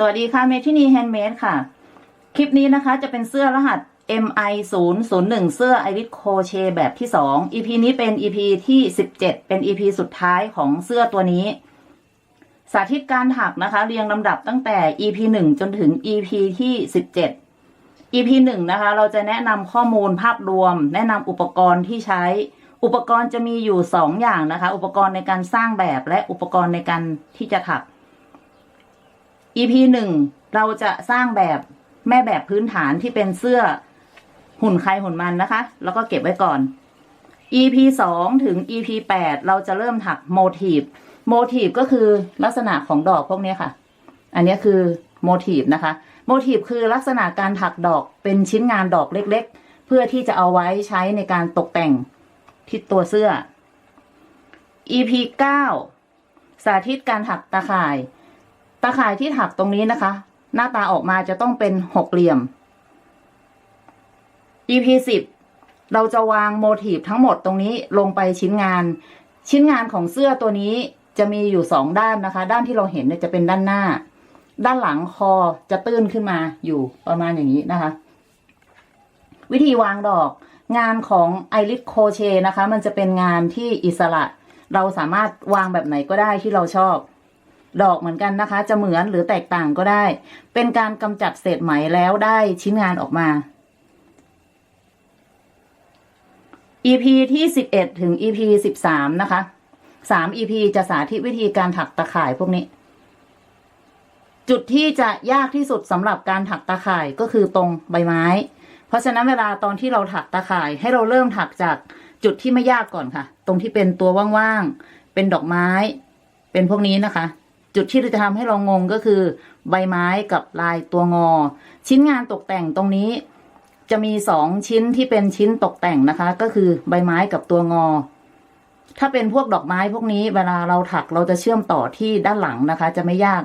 สวัสดีค่ะเมทินีแฮนด์เมดค่ะ คลิปนี้นะคะจะเป็นเสื้อรหัส MI 0 0 1เสื้อไอริสโคเชแบบที่ 2 EP นี้เป็น EP ที่ 17 เป็น EP สุดท้ายของเสื้อตัวนี้ สาธิตการถักนะคะ เรียงลำดับตั้งแต่ EP 1 จนถึง EP ที่ 17 EP 1 นะคะ เราจะแนะนำข้อมูลภาพรวม แนะนำอุปกรณ์ที่ใช้ อุปกรณ์จะมีอยู่ 2 อย่างนะคะ อุปกรณ์ในการสร้างแบบและอุปกรณ์ในการที่จะถัก EP หนึ่งเราจะสร้างแบบแม่แบบพื้นฐานที่เป็นเสื้อหุ่นใครหุ่นมันนะคะ แล้วก็เก็บไว้ก่อน EP สองถึง EP แปดเราจะเริ่มถักโมทีฟโมทีฟก็คือลักษณะของดอกพวกนี้ค่ะ อันนี้คือโมทีฟนะคะโมทีฟคือลักษณะการถักดอกเป็นชิ้นงานดอกเล็กๆ เพื่อที่จะเอาไว้ใช้ในการตกแต่งที่ตัวเสื้อ EP เก้าสาธิตการถักตาข่าย ตาข่ายที่ถักตรงนี้นะคะ หน้าตาออกมาจะต้องเป็นหกเหลี่ยม EP สิบเราจะวางโมทีฟทั้งหมดตรงนี้ลงไปชิ้นงาน ชิ้นงานของเสื้อตัวนี้จะมีอยู่สองด้านนะคะ ด้านที่เราเห็นเนี่ยจะเป็นด้านหน้า ด้านหลังคอจะตื้นขึ้นมาอยู่ประมาณอย่างนี้นะคะ วิธีวางดอกงานของไอริสโคเชนะคะ มันจะเป็นงานที่อิสระ เราสามารถวางแบบไหนก็ได้ที่เราชอบ ดอกเหมือนกันนะคะ จะเหมือนหรือแตกต่างก็ได้ เป็นการกำจัดเศษไหมแล้วได้ชิ้นงานออกมา EP ที่สิบเอ็ดถึง EP สิบสามนะคะสาม EP จะสาธิตวิธีการถักตะข่ายพวกนี้ จุดที่จะยากที่สุดสำหรับการถักตะข่ายก็คือตรงใบไม้ เพราะฉะนั้นเวลาตอนที่เราถักตะข่ายให้เราเริ่มถักจากจุดที่ไม่ยากก่อนค่ะ ตรงที่เป็นตัวว่างๆ เป็นดอกไม้ เป็นพวกนี้นะคะ จุดที่จะทำให้เรางงก็คือ ใบไม้กับลายตัวงอ ชิ้นงานตกแต่งตรงนี้จะมีสองชิ้นที่เป็นชิ้นตกแต่งนะคะ ก็คือใบไม้กับตัวงอ ถ้าเป็นพวกดอกไม้พวกนี้เวลาเราถักเราจะเชื่อมต่อที่ด้านหลังนะคะ จะไม่ยาก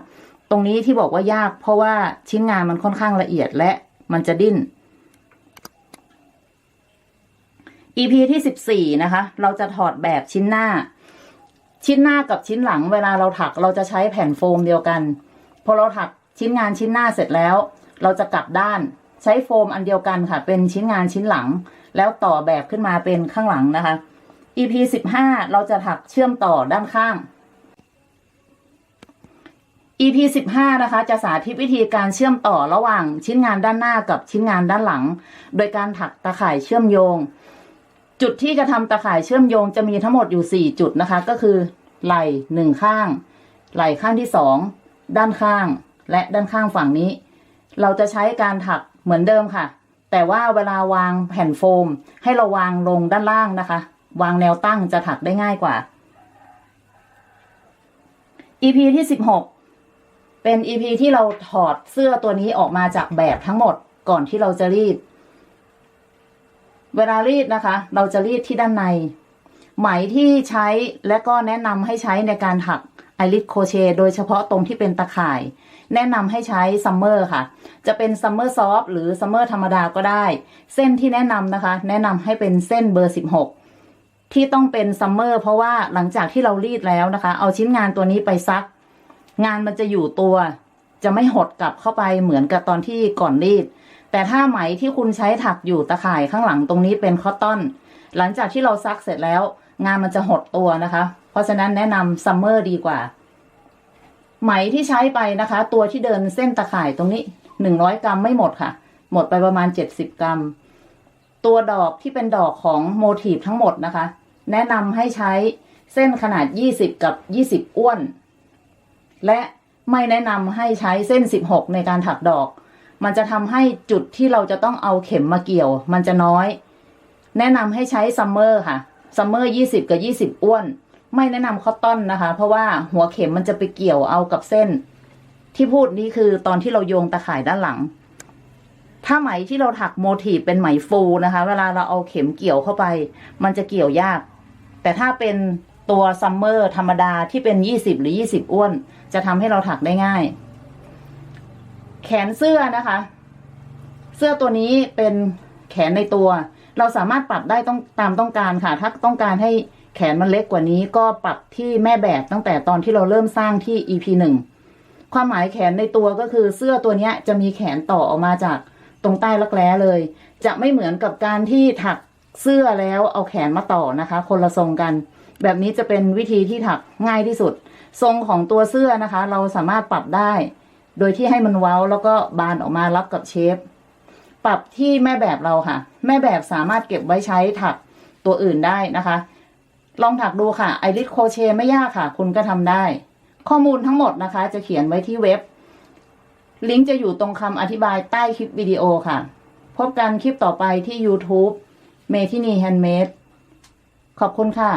ตรงนี้ที่บอกว่ายาก เพราะว่าชิ้นงานมันค่อนข้างละเอียดและมันจะดิ้น EP ที่สิบสี่นะคะ เราจะถอดแบบชิ้นหน้า ชิ้นหน้ากับชิ้นหลังเวลาเราถักเราจะใช้แผ่นโฟมเดียวกัน พอเราถักชิ้นงานชิ้นหน้าเสร็จแล้ว เราจะกลับด้านใช้โฟมอันเดียวกันค่ะ เป็นชิ้นงานชิ้นหลัง แล้วต่อแบบขึ้นมาเป็นข้างหลังนะคะ EP สิบห้าเราจะถักเชื่อมต่อด้านข้าง EP สิบห้านะคะ จะสาธิตวิธีการเชื่อมต่อระหว่างชิ้นงานด้านหน้ากับชิ้นงานด้านหลัง โดยการถักตะข่ายเชื่อมโยง จุดที่จะทำตะข่ายเชื่อมโยงจะมีทั้งหมดอยู่สี่จุดนะคะ ก็คือ ไหล่หนึ่งข้าง ไหล่ข้างที่สองด้านข้าง และด้านข้างฝั่งนี้ เราจะใช้การถักเหมือนเดิมค่ะ แต่ว่าเวลาวางแผ่นโฟม ให้เราวางลงด้านล่างนะคะ วางแนวตั้งจะถักได้ง่ายกว่า EP ที่สิบหกเป็น EP ที่เราถอดเสื้อตัวนี้ออกมาจากแบบทั้งหมดก่อนที่เราจะรีด เวลารีดนะคะ เราจะรีดที่ด้านใน ไหมที่ใช้และก็แนะนำให้ใช้ในการถักไอริสโคเชโดยเฉพาะตรงที่เป็นตะข่าย แนะนำให้ใช้ซัมเมอร์ค่ะ จะเป็นซัมเมอร์ซอฟหรือซัมเมอร์ธรรมดาก็ได้ เส้นที่แนะนำนะคะ แนะนำให้เป็นเส้นเบอร์ 16 ที่ต้องเป็นซัมเมอร์เพราะว่าหลังจากที่เรารีดแล้วนะคะ เอาชิ้นงานตัวนี้ไปซัก งานมันจะอยู่ตัว จะไม่หดกลับเข้าไปเหมือนกับตอนที่ก่อนรีด แต่ถ้าไหมที่คุณใช้ถักอยู่ตะข่ายข้างหลังตรงนี้เป็นคอตตอน หลังจากที่เราซักเสร็จแล้ว งานมันจะหดตัวนะคะ เพราะฉะนั้นแนะนำซัมเมอร์ดีกว่า ไหมที่ใช้ไปนะคะ ตัวที่เดินเส้นตะข่ายตรงนี้หนึ่งร้อยกรัมไม่หมดค่ะ หมดไปประมาณเจ็ดสิบกรัม ตัวดอกที่เป็นดอกของโมทีฟทั้งหมดนะคะ แนะนำให้ใช้เส้นขนาดยี่สิบกับยี่สิบอ้วน และไม่แนะนำให้ใช้เส้นสิบหกในการถักดอก มันจะทำให้จุดที่เราจะต้องเอาเข็มมาเกี่ยว มันจะน้อย แนะนำให้ใช้ซัมเมอร์ค่ะซัมเมอร์ยี่สิบกับยี่สิบอ้วน ไม่แนะนำคอตตอนนะคะ เพราะว่าหัวเข็มมันจะไปเกี่ยวเอากับเส้น ที่พูดนี้คือตอนที่เราโยงตะข่ายด้านหลัง ถ้าไหมที่เราถักโมทีฟเป็นไหมฟูนะคะ เวลาเราเอาเข็มเกี่ยวเข้าไป มันจะเกี่ยวยาก แต่ถ้าเป็นตัวซัมเมอร์ธรรมดาที่เป็นยี่สิบหรือยี่สิบอ้วน จะทำให้เราถักได้ง่าย แขนเสื้อนะคะ เสื้อตัวนี้เป็นแขนในตัว เราสามารถปรับได้ต้องตามต้องการค่ะ ถ้าต้องการให้แขนมันเล็กกว่านี้ก็ปรับที่แม่แบบตั้งแต่ตอนที่เราเริ่มสร้างที่ EP หนึ่งความหมายแขนในตัวก็คือเสื้อตัวนี้จะมีแขนต่อออกมาจากตรงใต้รักแร้เลย จะไม่เหมือนกับการที่ถักเสื้อแล้วเอาแขนมาต่อนะคะ คนละทรงกัน แบบนี้จะเป็นวิธีที่ถักง่ายที่สุด ทรงของตัวเสื้อนะคะ เราสามารถปรับได้ โดยที่ให้มันเว้าแล้วก็บานออกมารับกับเชฟ ปรับที่แม่แบบเราค่ะ แม่แบบสามารถเก็บไว้ใช้ถักตัวอื่นได้นะคะ ลองถักดูค่ะไอริสโคเชไม่ยากค่ะ คุณก็ทำได้ ข้อมูลทั้งหมดนะคะ จะเขียนไว้ที่เว็บ ลิงก์จะอยู่ตรงคำอธิบายใต้คลิปวิดีโอค่ะ พบกันคลิปต่อไปที่ YouTube เมทินีแฮนด์เมดขอบคุณค่ะ